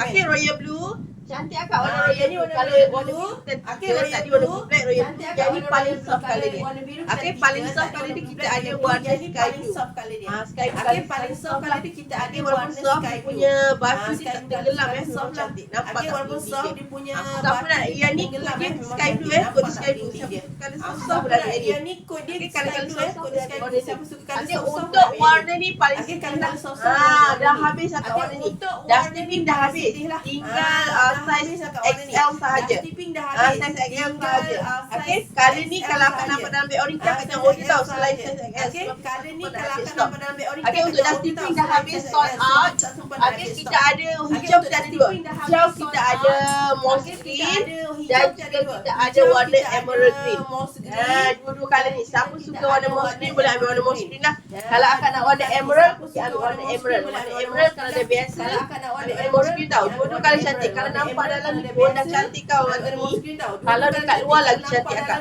Akhir kan? Raya Blue. Cantik akak warna ah, biru. Ni warna biru, okey warna tadi warna black royal. Jadi paling soft kali dia. Okey paling soft kali dia kita ada warna sky blue. soft kali dia. Ah, sky paling soft kali dia kita ada warna soft punya basi ah, tak tenggelam eh soft cantik. Nampak tak? Okey warna soft dia punya Siapa nak yang ni kod dia sky blue eh kod sky blue dia. Kalau soft berarti dia. Yang ni kod dia sky blue eh. kod sky blue. Siapa suka kalau soft? untuk warna ni paling soft. Ah dah habis satu warna ni. Dah dah habis. Tinggal size XL sahaja. ah size XL sahaja. Ah, okey, kali ni kalau akan nampak dalam beg orange oh, kita kena order tau selain size XL. Okey, kali ni kalau akan nampak dalam beg orange. Okey, untuk dah tipping dah habis sold out. Ah, okey, kita ada hijau kita ada dua. Hijau kita ada moss green dan juga kita ada warna emerald green. Dua-dua kali ni. Siapa suka warna moss green boleh ambil warna moss green lah. Kalau akan nak warna emerald, kita ambil warna emerald. Warna emerald kalau dah lah. biasa. Kalau akan nak warna emerald, kita tahu. Dua-dua kali cantik. Kalau nak nampak dalam ni pun dah cantik kau Warna moskrin tau. Kan Kalau dekat luar lagi cantik akak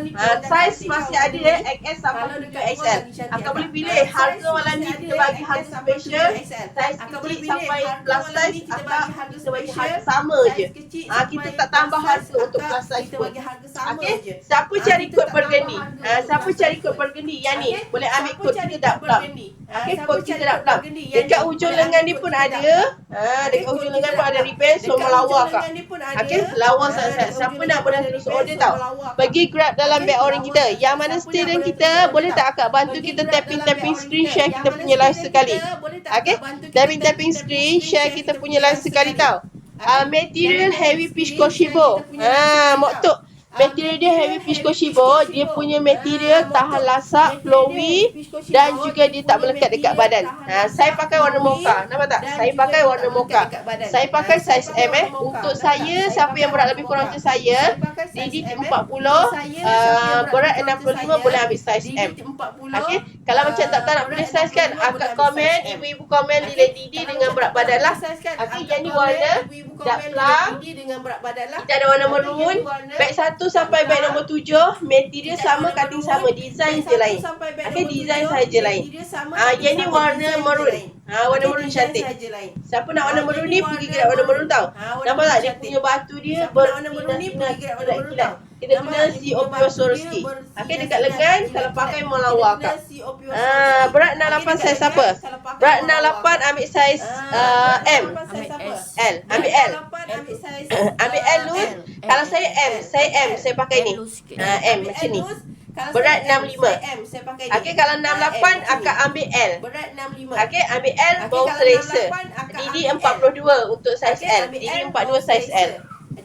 Saiz masih ada XS sama juga XL Akak boleh pilih Harga malam ni kita bagi harga special. Saiz kecil sampai plus size Akak kita bagi harga sama je. Kita tak tambah harga untuk plus size pun. Kita bagi harga okay. Siapa cari kod burgundy? Uh, siapa cari kod burgundy? Yang ni. Boleh ambil kod ah, kita tak pula. Okey, kod kita tak pula. Dekat hujung lengan ni pun ada. Dekat hujung lengan pun ada repair. So, melawar kak. Okey, lawa sangat-sangat. Siapa nak boleh terus order tau. Pergi grab dalam bag orang kita. Yang mana student kita, boleh tak akak bantu kita tapping-tapping screen share kita punya live sekali. Okey, tapping-tapping screen share kita punya live sekali tau. Uh, material heavy fish koshibo. Ah, moktok material dia heavy viscoshibo dia punya material tahan lasak flowy dan juga dia tak melekat dekat badan. Ha, saya pakai warna mocha. Nampak tak? Saya pakai warna mocha. Saya pakai saiz M eh. Untuk saya siapa yang berat lebih kurang macam saya Didi 40 uh, eh, berat 65 boleh ambil saiz M. Okay? kalau macam tak tahu nak kan, boleh saiz kan akak komen ibu-ibu komen nilai lah. Didi dengan berat badan lah. okay, yang ni warna dark plum kita ada warna maroon back satu satu sampai bag nombor tujuh material sama cutting sama design je lain. Okey design saja ah, lain. Ah yang ni warna merun. Ha warna merun cantik. Siapa nak warna merun ni pergi gerak warna merun tau. Nampak tak dia punya batu dia berkilat-kilat. Kita guna si Opio Soroski. Okey dekat lengan kalau pakai melawa kak. Ah berat 68 saiz apa? Berat 68 ambil saiz uh, M. L. Ambil L. Eh, ambil L loose. Kalau saya M, ha, saya M, saya pakai ni. Ha M macam ni. Berat 65. M, saya pakai Okey, kalau 68, akan ambil L. Berat 65. Okey, ambil L, bau selesa. Didi 42 untuk ah, saiz L. Didi 42 saiz L.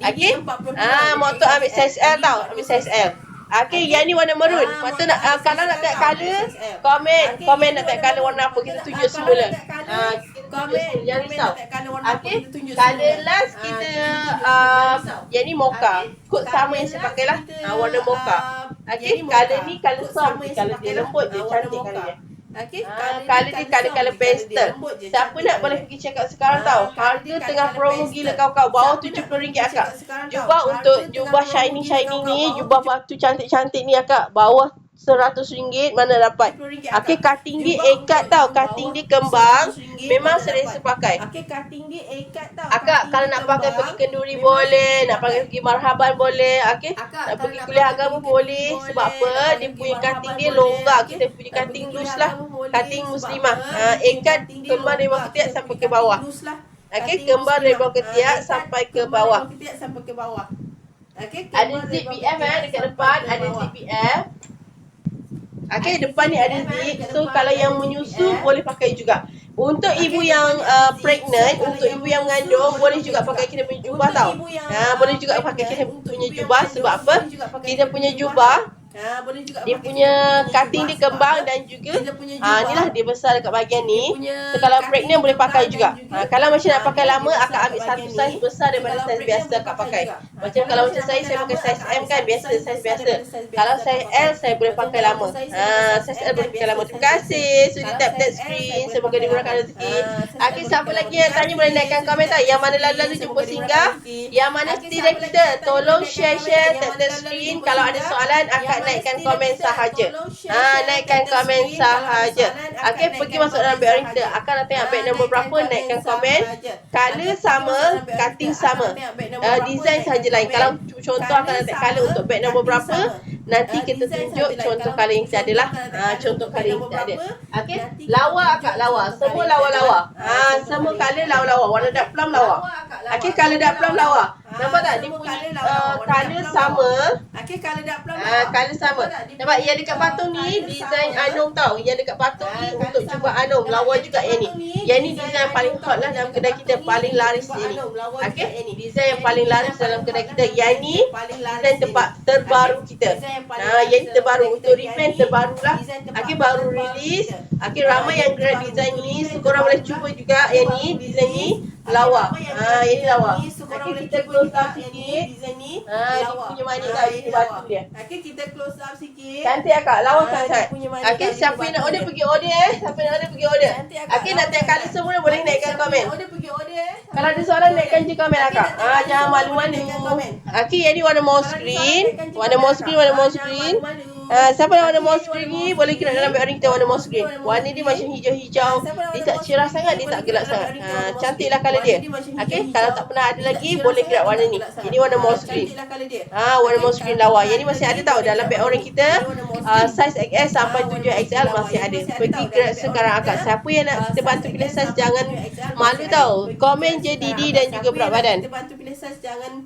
Okey? Ah, motor ambil saiz L tau. Ambil saiz L. Okey, yang ni warna merun. Ah, Mata nak, kalau nak tak color, komen. Komen nak tak color warna apa. Kita tunjuk semula. Ah, komen yang risau. Okey, kali last kita um, a yang ni moka. Kod sama yang saya pakai lah. Uh, warna mocha. Okey, kali ni kalau sama kalau dia lembut dia cantik kali dia. Okay, uh, kali ni kali kali pastel. Siapa nak boleh pergi check out sekarang tau. Harga tengah promo gila kau-kau. Bawah RM70 akak. Jubah untuk jubah shiny-shiny ni. Jubah batu cantik-cantik ni akak. Bawah seratus ringgit mana dapat. Okey, cutting dia ekat tau. Cutting dia kembang. Memang selesa pakai. Okey, cutting dia ekat tau. Akak, kalau nak pakai pergi kenduri boleh. Nak pakai pergi marhaban boleh. Okey, nak pergi kuliah agama boleh. Sebab apa? Dia punya cutting dia longgar. Kita punya cutting lah. Ha, loose lah. Cutting muslimah. Ekat kembang dia ketiak sampai ke bawah. Okey, kembang dari bawah ketiak sampai ke bawah. Ketiak sampai ke bawah. Okey, ada ZBF eh dekat depan, ada ZBF. Okay, depan ni ada zip. So, kalau yang menyusu boleh pakai juga. Untuk ibu yang uh, pregnant, untuk ibu yang mengandung boleh juga pakai kita ah, punya jubah tau. Ha, boleh juga pakai kita punya jubah sebab apa? Kita punya jubah, Ha, boleh juga dia punya cutting dia kembang dan juga ha, ni lah dia besar dekat bahagian ni. So, kalau pregnant boleh pakai juga. juga. Ha, kalau macam nak pakai lama, akan ambil satu saiz besar daripada saiz biasa akak pakai. Ha, macam kalau macam saya, saya pakai saiz M kan biasa, saiz biasa. Kalau saiz L, saya boleh pakai lama. Ha, saiz L boleh pakai lama. Terima kasih. So, di tap that screen. Semoga dimurahkan rezeki. Okay, siapa lagi yang tanya boleh naikkan komen tak? Yang mana lalu-lalu jumpa singgah? Yang mana tidak kita? Tolong share-share tap that screen. Kalau ada soalan, akak akak naikkan komen sahaja. Ha, naikkan komen sahaja. Okey, pergi masuk dalam background kita. Akak nak tengok back nombor berapa, naikkan komen. Color sama, cutting sama. Uh, design sahaja lain. Kalau contoh akak nak tengok color untuk back nombor berapa, nanti kita tunjuk contoh color yang kita ada lah. Ha, contoh color yang kita ada. Okey, lawa akak lawa. Semua lawa-lawa. Ha, semua color lawa-lawa. Warna dark plum lawa. Okey, color dark plum lawa. Nampak tak? Dia punya uh, color sama. Okey, kalau dah plum. Ah, color sama. Nampak yang dekat patung ni design Anom tau. Yang dekat patung ni untuk cuba Anom. Lawa juga yang ni. Yang ni design paling hot lah dalam kedai kita. Paling laris yang ni. Okey, design yang paling laris dalam kedai kita. Yang ni design tempat terbaru kita. Nah, yang ni terbaru untuk repaint terbaru lah. Okey, baru release. Okey, ramai yang grab design ni. So, korang boleh cuba juga yang ni. Design ni lawa. Ah, yang ni lawa. Okey, kita close up sikit. Design ni. Ah, dia punya manis tau. Ini batu dia. Okey, kita close up sikit. Cantik akak, lawa Ah, sangat. Okey, siapa yang nak order pergi order eh. Siapa nak order pergi order. Okey, nak tengok colour semua boleh naikkan komen. Order pergi order eh. Kalau ada soalan naikkan je komen akak. Ah, colour jangan malu-malu. Okey, yang ni warna more screen. soalan, naikkan je Warna more akak. screen, warna more Ah, screen. Ah, siapa nak warna screen warna ni boleh kira dalam background kita warna more screen. Warna dia macam hijau-hijau. Ah, Dia tak cerah sangat, dia tak kira gelap sangat. background Ah, warna more cantiklah colour dia. Okey, kalau tak pernah ada lagi boleh gerak warna ni. Ini warna Ah, cantiklah colour dia. Ah, warna screen kalau lawa. Yang ni masih ada tau dalam warna kita. Uh, saiz XS sampai Ah, warna 7XL more masih ada. Yang Pergi tau sekarang akak. Siapa yang nak Ah, kita bantu pilih saiz sampai jangan 7XL malu tau. Komen je Didi dan juga berat yang badan. Kita bantu pilih saiz jangan